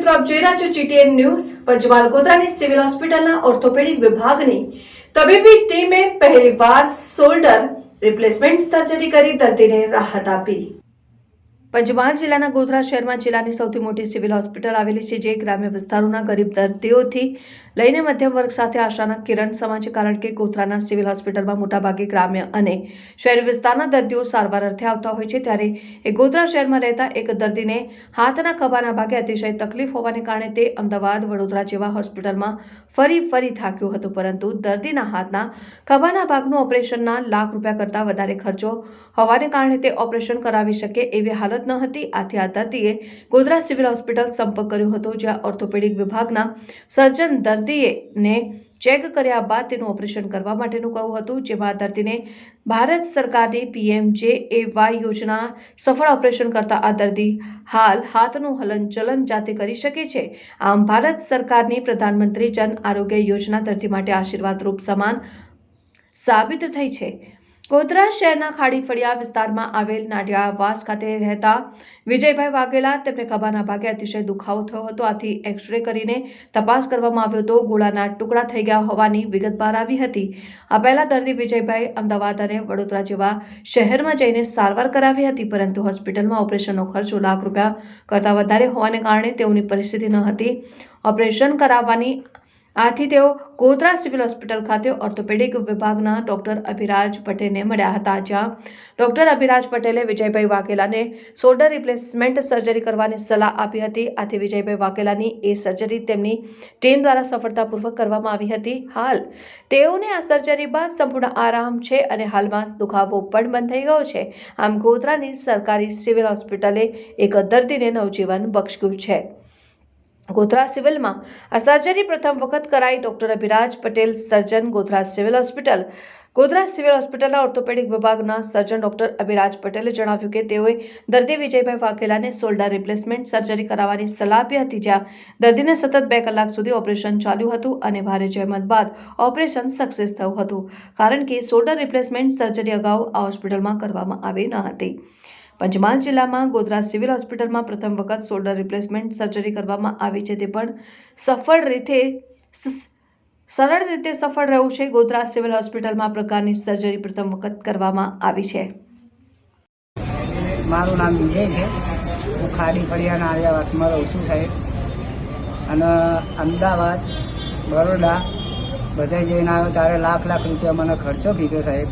મિત્રો આપ જોઈ રહ્યા છો જીટીએન ન્યૂઝ. પંચમહાલ ગોધરાની સિવિલ હોસ્પિટલના ઓર્થોપેડિક વિભાગની તબીબી ટીમે પહેલીવાર શોલ્ડર રિપ્લેસમેન્ટ સર્જરી કરી દર્દીને રાહત આપી. પંચમહાલ જિલ્લાના ગોધરા શહેરમાં જિલ્લાની સૌથી મોટી સિવિલ હોસ્પિટલ આવેલી છે, જે ગ્રામ્ય વિસ્તારોના ગરીબ દર્દીઓથી લઈને મધ્યમ વર્ગ સાથે આશાના કિરણ સમાન છે કારણ કે ગોધરાના સિવિલ હોસ્પિટલમાં મોટાભાગે ગ્રામ્ય અને શહેરી વિસ્તારના દર્દીઓ સારવાર અર્થે આવતા હોય છે, ત્યારે એ ગોધરા શહેરમાં રહેતા એક દર્દીને હાથના ખભાના ભાગે અતિશય તકલીફ હોવાને કારણે તે અમદાવાદ, વડોદરા જેવા હોસ્પિટલમાં ફરી ફરી થાક્યો હતો, પરંતુ દર્દીના હાથના ખભાના ભાગનું ઓપરેશનના લાખ રૂપિયા કરતાં વધારે ખર્ચો હોવાને કારણે તે ઓપરેશન કરાવી શકે એવી હાલત ન હતી. આથી આ દર્દીએ ગોધરા સિવિલ હોસ્પિટલ સંપર્ક કર્યો હતો, જ્યાં ઓર્થોપેડિક વિભાગના સર્જન દર્દીને ચેક કર્યા બાદ તેનું ઓપરેશન કરવા માટેનું કહ્યું હતું, જેમાં દર્દીને ભારત સરકારની પીએમ જે એ વાય યોજના સફળ ઓપરેશન કરતા આ દર્દી હાલ હાથનું હલનચલન જાતે કરી શકે છે. આમ, ભારત સરકારની પ્રધાનમંત્રી જન આરોગ્ય યોજના દર્દી માટે આશીર્વાદરૂપ સમાન સાબિત થઈ છે. ગોધરા શહેરના ખાડી ફળિયા વિસ્તારમાં આવેલ નાડિયાવાસ ખાતે રહેતા વિજયભાઈ વાઘેલા તેમને ખભાના ભાગે અતિશય દુખાવો થયો હતો. આથી એક્સરે કરીને તપાસ કરવામાં આવ્યો હતો. ગોળાના ટુકડા થઈ ગયા હોવાની વિગત બહાર આવી હતી. આ પહેલા દર્દી વિજયભાઈ અમદાવાદ અને વડોદરા જેવા શહેરમાં જઈને સારવાર કરાવી હતી, પરંતુ હોસ્પિટલમાં ઓપરેશનનો ખર્ચો લાખ રૂપિયા કરતાં વધારે હોવાને કારણે તેઓની પરિસ્થિતિ ન હતી. ઓપરેશન કરાવવાની આથી તેઓ ગોધરા સિવિલ હોસ્પિટલ ખાતે ઓર્થોપેડિક વિભાગના ડોક્ટર અભિરાજ પટેલને મળ્યા હતા, જ્યાં ડોક્ટર અભિરાજ પટેલે વિજયભાઈ વાઘેલાને શોલ્ડર રિપ્લેસમેન્ટ સર્જરી કરવાની સલાહ આપી હતી. આથી વિજયભાઈ વાઘેલાની એ સર્જરી તેમની ટીમ દ્વારા સફળતાપૂર્વક કરવામાં આવી હતી. હાલ તેઓને આ સર્જરી બાદ સંપૂર્ણ આરામ છે અને હાલમાં દુખાવો પણ બંધ થઈ ગયો છે. આમ ગોધરાની સરકારી સિવિલ હોસ્પિટલે એક દર્દીને નવજીવન બક્ષ્યું છે. ગોધરા સિવિલમાં આ સર્જરી પ્રથમ વખત કરાઈ doctor Abhiraj Patel, surgeon Godhra civil hospital. Godhra civil હોસ્પિટલના ઓર્થોપેડિક વિભાગના સર્જન ડોક્ટર અભિરાજ પટેલે જણાવ્યું કે તેઓએ દર્દી વિજયભાઈ વાઘેલાને શોલ્ડર રિપ્લેસમેન્ટ સર્જરી કરાવવાની સલાહ આપી હતી, જ્યાં દર્દીને સતત બે કલાક સુધી ઓપરેશન ચાલ્યું હતું અને ભારે જહેમત બાદ ઓપરેશન સક્સેસ થયું હતું, કારણ કે શોલ્ડર રિપ્લેસમેન્ટ સર્જરી અગાઉ આ હોસ્પિટલમાં કરવામાં આવી ન હતી. પંચમહાલ જિલ્લામાં ગોધરા સિવિલ હોસ્પિટલમાં પ્રથમ વખત શોલ્ડર રિપ્લેસમેન્ટ સર્જરી કરવામાં આવી છે. તે પણ સફળ રીતે સરળ રીતે સફળ રહ્યું છે. ગોધરા સિવિલ હોસ્પિટલમાં પ્રકારની સર્જરી પ્રથમ વખત કરવામાં આવી છે. મારું નામ વિજય છે. હું ખાડી ફળિયાના આર્યાવાસમાં રહું છું સાહેબ. અને અમદાવાદ, બરોડા બધે જઈને આવ્યો. ત્યારે લાખ લાખ રૂપિયા મને ખર્ચો કીધો સાહેબ.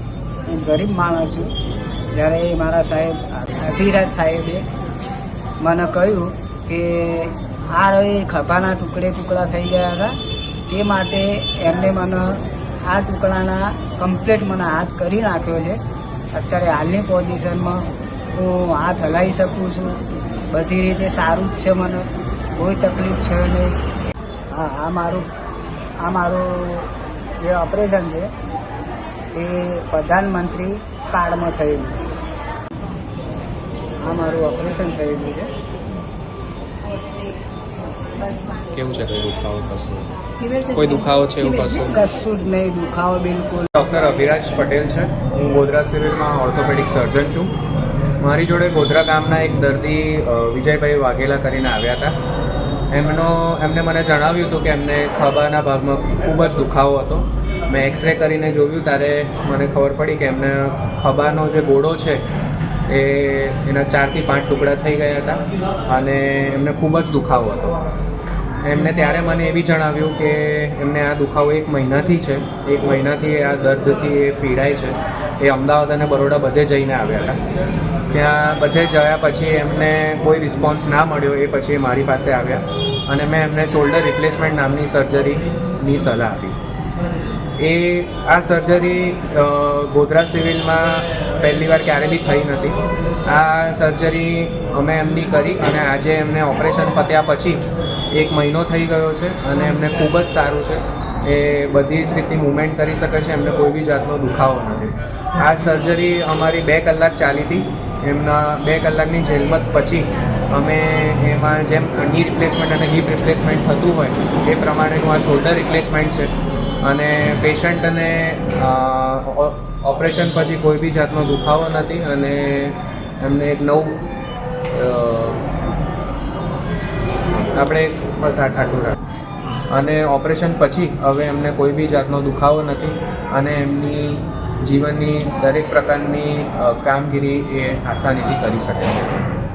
હું ગરીબ માણસ છું. જ્યારે મારા સાહેબ, અધિરાજ સાહેબે મને કહ્યું કે આ રહી ખભાના ટુકડે ટુકડા થઈ ગયા હતા. તે માટે એમને મને આ ટુકડાના કમ્પ્લીટ મને હાથ કરી નાખ્યો છે. અત્યારે હાલની પોઝિશનમાં હું હાથ હલાવી શકું છું. બધી રીતે સારું જ છે મને. કોઈ તકલીફ છે નહીં. હા, આ મારું આ મારું જે ઓપરેશન છે, એ પ્રધાનમંત્રી કાર્ડમાં થયેલું આ મારું ઓપરેશન થયેલું છે. કેવું છે કોઈ દુખાવો કશું કોઈ દુખાવો છે એવું કશું કશું જ નહીં દુખાવો બિલકુલ. ડૉક્ટર અભિરાજ પટેલ છે. હું ગોધરા સિવિલમાં ઓર્થોપેડિક સર્જન છું. મારી જોડે ગોધરા ગામના એક દર્દી વિજયભાઈ વાઘેલા કરીને આવ્યા હતા. એમનો એમને મને જણાવ્યું હતું કે એમને ખભાના ભાગમાં ખૂબ જ દુખાવો હતો. મેં એક્સરે કરીને જોયું ત્યારે મને ખબર પડી કે એમને ખભાનો જે ગોળો છે એ એના ચારથી પાંચ ટુકડા થઈ ગયા હતા અને એમને ખૂબ જ દુખાવો હતો. એમને ત્યારે મને એવી જણાવ્યું કે એમને આ દુખાવો એક મહિનાથી છે. એક મહિનાથી આ દર્દથી એ પીડાય છે. એ અમદાવાદ અને બરોડા બધે જઈને આવ્યા હતા. ત્યાં બધે જયા પછી એમને કોઈ રિસ્પોન્સ ના મળ્યો એ પછી એ મારી પાસે આવ્યા અને મેં એમને શોલ્ડર રિપ્લેસમેન્ટ નામની સર્જરીની સલાહ આપી. એ આ સર્જરી ગોધરા સિવિલમાં પહેલી વાર ક્યારે બી થઈ નથી. આ સર્જરી અમે એમની કરી અને આજે એમને ઓપરેશન પત્યા પછી એક મહિનો થઈ ગયો છે અને એમને ખૂબ જ સારું છે. એ બધી જ રીતની મુવમેન્ટ કરી શકે છે, એમને કોઈ બી જાતનો દુખાવો નથી. આ સર્જરી અમારી બે કલાક ચાલી હતી. એમના બે કલાકની જેલમત પછી અમે એમાં જેમ ની રિપ્લેસમેન્ટ અને હિપ રિપ્લેસમેન્ટ થતું હોય, એ પ્રમાણેનું આ શોલ્ડર રિપ્લેસમેન્ટ છે અને પેશન્ટને ઓપરેશન પછી કોઈ બી જાતનો દુખાવો નથી અને એમને એક નવું આપણે ઠાઠું રાખ અને ઓપરેશન પછી હવે એમને કોઈ બી જાતનો દુખાવો નથી અને એમની જીવનની દરેક પ્રકારની કામગીરી એ આસાનીથી કરી શકે છે.